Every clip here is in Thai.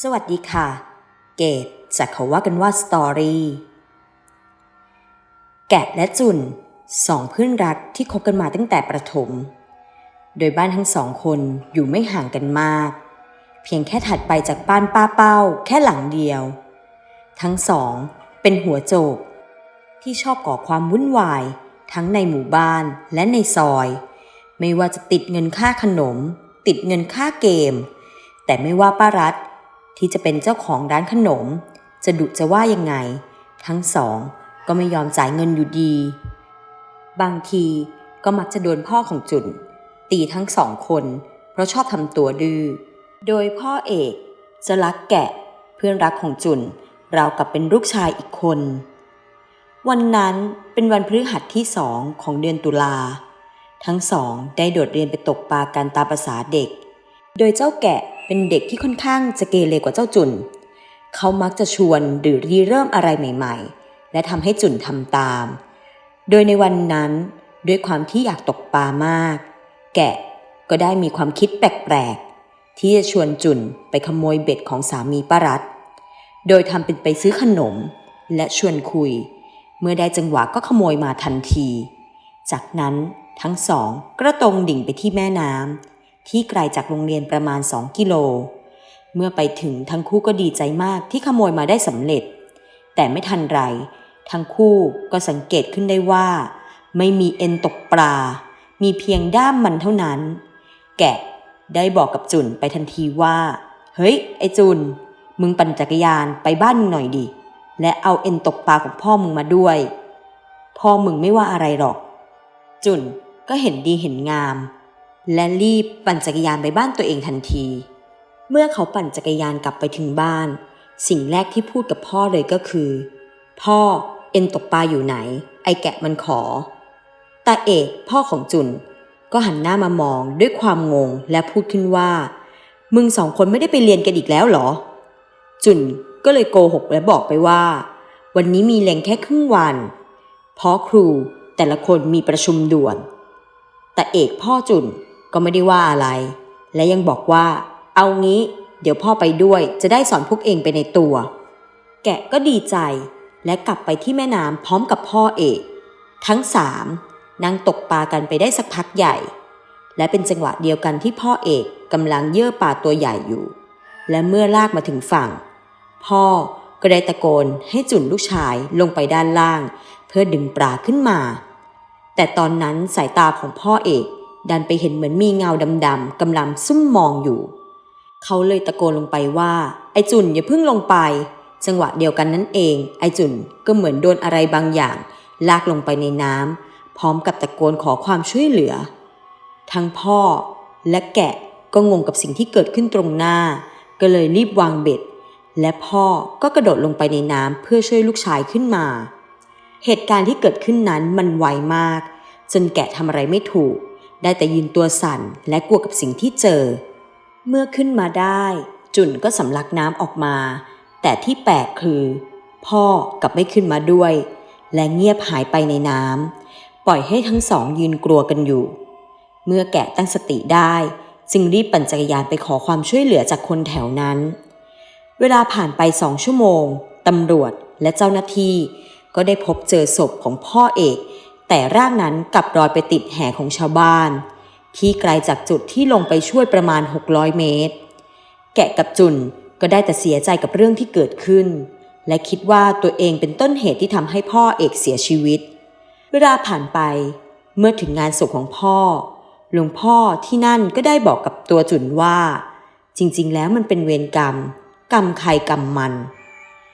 สวัสดีค่ะ เกตจากเขาว่ากันว่าสตอรี่แกะและจุนสองเพื่อนรักที่คบกันมาตั้งแต่ประถม โดยบ้านทั้งสองคนอยู่ไม่ห่างกันมาก เพียงแค่ถัดไปจากบ้านป้าเป้าแค่หลังเดียว ทั้งสองเป็นหัวโจก ที่ชอบก่อความวุ่นวาย ทั้งในหมู่บ้านและในซอย ไม่ว่าจะติดเงินค่าขนม ติดเงินค่าเกม แต่ไม่ว่าป้ารัฐ ที่จะเป็นเจ้าของร้านขนม จะดุจะว่ายังไง ทั้งสองก็ไม่ยอมจ่ายเงินอยู่ดี บางทีก็มักจะโดนพ่อของจุนตีทั้งสองคน เพราะชอบทำตัวดื้อ โดยพ่อเอกจะรักแกะเพื่อนรักของจุนราวกับเป็นลูกชายอีกคน วันนั้นเป็นวันพฤหัสที่สองของเดือนตุลา ทั้งสองได้โดดเรียนไปตกปลากันตามภาษาเด็ก โดยเจ้าแกะ เป็นเด็กที่ค่อนข้างจะเกเรกว่าเจ้าจุน เขามักจะชวนหรือรีเริ่มอะไรใหม่ ๆ และทำให้จุนทำตาม โดยในวันนั้นด้วยความที่อยากตกปลามาก แกะก็ได้มีความคิดแปลกๆ ที่จะชวนจุนไปขโมยเบ็ดของสามีป้ารัตโดยทำเป็นไปซื้อขนมและชวนคุย เมื่อได้จังหวะก็ขโมยมาทันที จากนั้นทั้งสองก็ตรงดิ่งไปที่แม่น้ำ ที่ไกลจากโรงเรียนประมาณ 2 กิโล เมื่อไปถึงทั้งคู่ก็ดีใจมากที่ขโมยมาได้สำเร็จ แต่ไม่ทันไร ทั้งคู่ก็สังเกตขึ้นได้ว่า ไม่มีเอ็นตกปลา มีเพียงด้ามมันเท่านั้น แกะได้บอกกับจุนไปทันทีว่า เฮ้ย ไอจุน มึงปั่นจักรยานไปบ้านมึงหน่อยดิ และเอาเอ็นตกปลาของพ่อมึงมาด้วย พ่อมึงไม่ว่าอะไรหรอก จุนก็เห็นดีเห็นงาม และรีบปั่นจักรยานไปบ้านตัวเองทันที เมื่อเขาปั่นจักรยานกลับไปถึงบ้าน สิ่งแรกที่พูดกับพ่อเลยก็คือ พ่อเอ็นตกปลาอยู่ไหน ไอแกะมันขอตาเอกพ่อของจุน ก็หันหน้ามามองด้วยความงงและพูดขึ้นว่า มึงสองคนไม่ได้ไปเรียนกันอีกแล้วหรอ จุนก็เลยโกหกและบอกไปว่า วันนี้มีเรียนแค่ครึ่งวัน เพราะครูแต่ละคนมีประชุมด่วน แต่เอกพ่อจุน ก็ไม่ได้ว่าอะไร และยังบอกว่า เอางี้ เดี๋ยวพ่อไปด้วยจะได้สอนพวกเองไปในตัว แกะก็ดีใจ และกลับไปที่แม่น้ำพร้อมกับพ่อเอก ทั้งสามนั่งตกปลากันไปได้สักพักใหญ่ และเป็นจังหวะเดียวกันที่พ่อเอกกำลังเยื่อปลาตัวใหญ่อยู่ และเมื่อลากมาถึงฝั่ง พ่อก็ได้ตะโกนให้จุนลูกชายลงไปด้านล่าง เพื่อดึงปลาขึ้นมา แต่ตอนนั้นสายตาของพ่อเอก ดันไปเห็นเหมือนมีเงาดำๆกำลังซุ่มมองอยู่ เขาเลยตะโกนลงไปว่า ไอจุนอย่าเพิ่งลงไป จังหวะเดียวกันนั่นเอง ไอจุนก็เหมือนโดนอะไรบางอย่าง ลากลงไปในน้ำพร้อมกับตะโกนขอความช่วยเหลือ ทั้งพ่อและแกะก็งงกับสิ่งที่เกิดขึ้นตรงหน้า ก็เลยรีบวางเบ็ด และพ่อก็กระโดดลงไปในน้ำเพื่อช่วยลูกชายขึ้นมา เหตุการณ์ที่เกิดขึ้นนั้นมันไวมาก จนแกะทำอะไรไม่ถูก ได้แต่ยืนตัวสั่นและกลัวกับสิ่งที่เจอ เมื่อขึ้นมาได้ จุนก็สำลักน้ำออกมา แต่ที่แปลกคือ พ่อกับไม่ขึ้นมาด้วย และเงียบหายไปในน้ำปล่อยให้ทั้งสองยืนกลัวกันอยู่ เมื่อแกะตั้งสติได้ จึงรีบปั่นจักรยานไปขอความช่วยเหลือจากคนแถวนั้น เวลาผ่านไปสองชั่วโมงตำรวจและเจ้าหน้าที่ก็ได้พบเจอศพของพ่อเอก แต่ร่างนั้นกลับรอยไปติดแห่ของชาวบ้าน ที่ไกลจากจุดที่ลงไปช่วยประมาณ 600 เมตร แกะกับจุนก็ได้แต่เสียใจกับเรื่องที่เกิดขึ้น และคิดว่าตัวเองเป็นต้นเหตุที่ทำให้พ่อเอกเสียชีวิต เวลาผ่านไป เมื่อถึงงานศพของพ่อ หลวงพ่อที่นั่นก็ได้บอกกับตัวจุนว่า จริง ๆ แล้วมันเป็นเวรกรรม กรรมใครกรรมมัน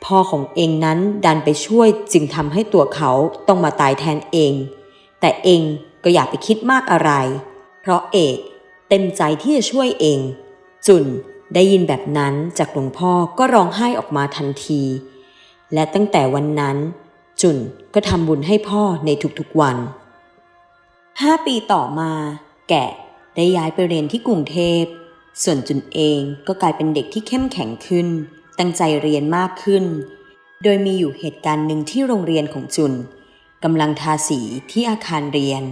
พ่อของเองนั้นดันไปช่วยจึงทำให้ตัวเขาต้องมาตายแทนเอง แต่เองก็อย่าไปคิดมากอะไร เพราะเอกเต็มใจที่จะช่วยเอง จุนได้ยินแบบนั้นจากหลวงพ่อก็ร้องไห้ออกมาทันที และตั้งแต่วันนั้น จุนก็ทำบุญให้พ่อในทุกๆวันห้าปีต่อมา แกะได้ย้ายไปเรียนที่กรุงเทพ ส่วนจุนเองก็กลายเป็นเด็กที่เข้มแข็งขึ้น ตั้งใจเรียนมากขึ้น โดยมีอยู่เหตุการณ์หนึ่งที่โรงเรียนของจุนกำลังทาสีที่อาคารเรียน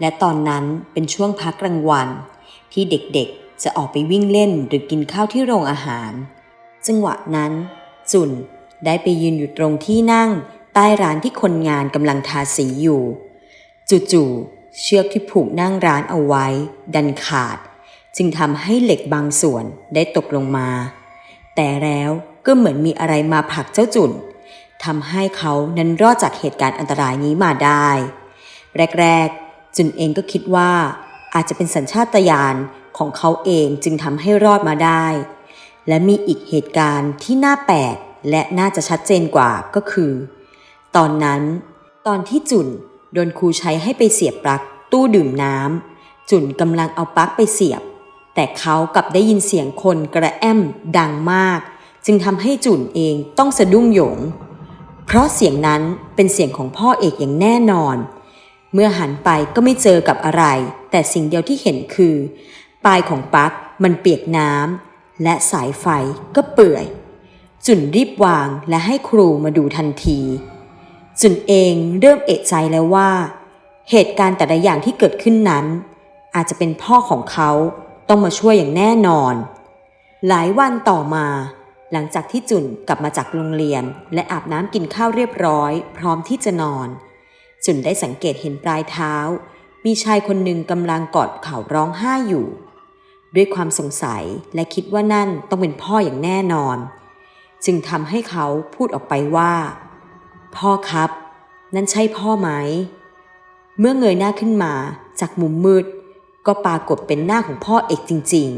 และตอนนั้นเป็นช่วงพักกลางวัน ที่เด็กๆจะออกไปวิ่งเล่นหรือกินข้าวที่โรงอาหาร จังหวะนั้น จุนได้ไปยืนอยู่ตรงที่นั่งใต้ร้านที่คนงานกำลังทาสีอยู่ จู่ๆเชือกที่ผูกนั่งร้านเอาไว้ ดันขาด จึงทำให้เหล็กบางส่วนได้ตกลงมา แต่แล้วก็เหมือนมีอะไรมาผลักเจ้าจุนทำให้เขานั้นรอดจากเหตุการณ์อันตรายนี้มาได้ แรกๆ จุนเองก็คิดว่า อาจจะเป็นสัญชาตญาณของเขาเองจึงทำให้รอดมาได้ และมีอีกเหตุการณ์ที่น่าแปลกและน่าจะชัดเจนกว่าก็คือ ตอนนั้น ตอนที่จุนโดนครูใช้ให้ไปเสียบปลั๊กตู้ดื่มน้ำจุนกำลังเอาปลั๊กไปเสียบ แต่เขากลับได้ยินเสียงคนกระแอมดังมาก จึงทำให้จุนเองต้องสะดุ้งหยง เพราะเสียงนั้นเป็นเสียงของพ่อเอกอย่างแน่นอน เมื่อหันไปก็ไม่เจอกับอะไร แต่สิ่งเดียวที่เห็นคือ ปลายของปลั๊กมันเปียกน้ำและสายไฟก็เปื่อย จุนรีบวางและให้ครูมาดูทันที จุนเองเริ่มเอะใจแล้วว่า เหตุการณ์แต่ละอย่างที่เกิดขึ้นนั้น อาจจะเป็นพ่อของเขา ต้องมาช่วยอย่างแน่นอน หลายวันต่อมา หลังจากที่จุนกลับมาจากโรงเรียน และอาบน้ำกินข้าวเรียบร้อย พร้อมที่จะนอน จุนได้สังเกตเห็นปลายเท้า มีชายคนหนึ่งกำลังกอดเข่าร้องไห้อยู่ ด้วยความสงสัยและคิดว่านั่นต้องเป็นพ่ออย่างแน่นอน จึงทำให้เขาพูดออกไปว่า พ่อครับ นั่นใช่พ่อไหมเมื่อเงยหน้าขึ้นมาจากมุมมืด ก็ปรากฏเป็นหน้าของพ่อเอกจริง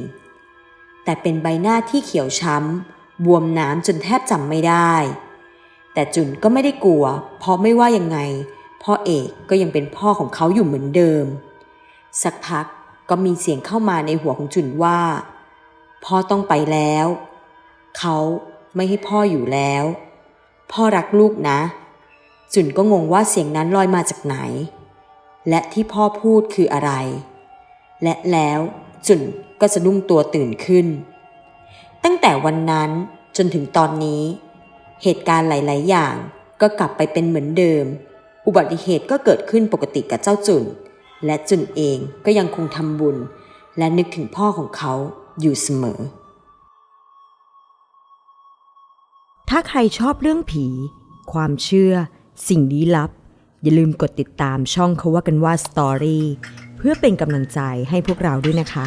ๆ แต่เป็นใบหน้าที่เขียวช้ำ บวมน้ำจนแทบจำไม่ได้ แต่จุนก็ไม่ได้กลัว เพราะไม่ว่ายังไง พ่อเอกก็ยังเป็นพ่อของเขาอยู่เหมือนเดิม สักพักก็มีเสียงเข้ามาในหัวของจุนว่า พ่อต้องไปแล้ว เขาไม่ให้พ่ออยู่แล้ว พ่อรักลูกนะ จุนก็งงว่าเสียงนั้นลอยมาจากไหน และที่พ่อพูดคืออะไร และแล้วจุนก็สะดุ้งตัวตื่นขึ้น ตั้งแต่วันนั้นจนถึงตอนนี้ เหตุการณ์หลาย ๆ อย่างก็กลับไปเป็นเหมือนเดิม อุบัติเหตุก็เกิดขึ้นปกติกับเจ้าจุน และจุนเองก็ยังคงทำบุญ และนึกถึงพ่อของเขาอยู่เสมอ ถ้าใครชอบเรื่องผี ความเชื่อ สิ่งลี้ลับ อย่าลืมกดติดตามช่องเขาว่ากันว่าสตอรี่ พื่อเป็นกำลังใจให้พวกเราด้วยนะคะ